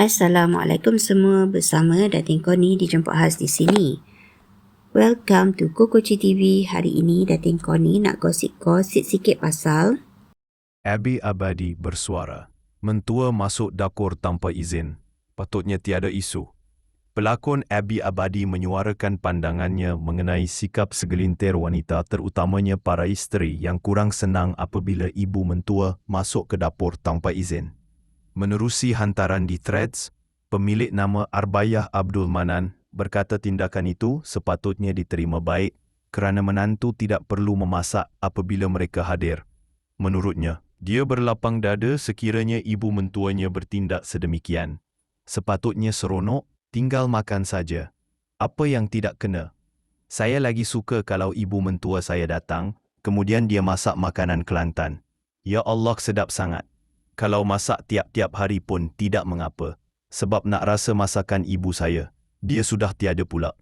Assalamualaikum semua bersama Datin Koni dijemput khas di sini. Welcome to Kokoci TV. Hari ini Datin Koni nak gosip-gosip sikit pasal Abby Abadi bersuara. Mentua masuk dapur tanpa izin. Patutnya tiada isu. Pelakon Abby Abadi menyuarakan pandangannya mengenai sikap segelintir wanita terutamanya para isteri yang kurang senang apabila ibu mentua masuk ke dapur tanpa izin. Menerusi hantaran di threads, pemilik nama Arbayah Abdul Manan berkata tindakan itu sepatutnya diterima baik kerana menantu tidak perlu memasak apabila mereka hadir. Menurutnya, dia berlapang dada sekiranya ibu mentuanya bertindak sedemikian. Sepatutnya seronok, tinggal makan saja. Apa yang tidak kena? Saya lagi suka kalau ibu mentua saya datang, kemudian dia masak makanan Kelantan. Ya Allah sedap sangat. Kalau masak tiap-tiap hari pun tidak mengapa. Sebab nak rasa masakan ibu saya. Dia sudah tiada pula.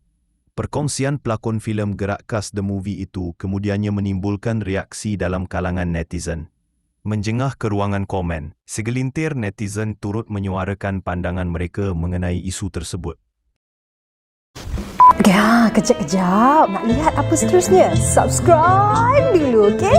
Perkongsian pelakon filem Gerak Kas The Movie itu kemudiannya menimbulkan reaksi dalam kalangan netizen. Menjengah ke ruangan komen, segelintir netizen turut menyuarakan pandangan mereka mengenai isu tersebut. Ya, kejap-kejap. Nak lihat apa seterusnya? Subscribe dulu, okey?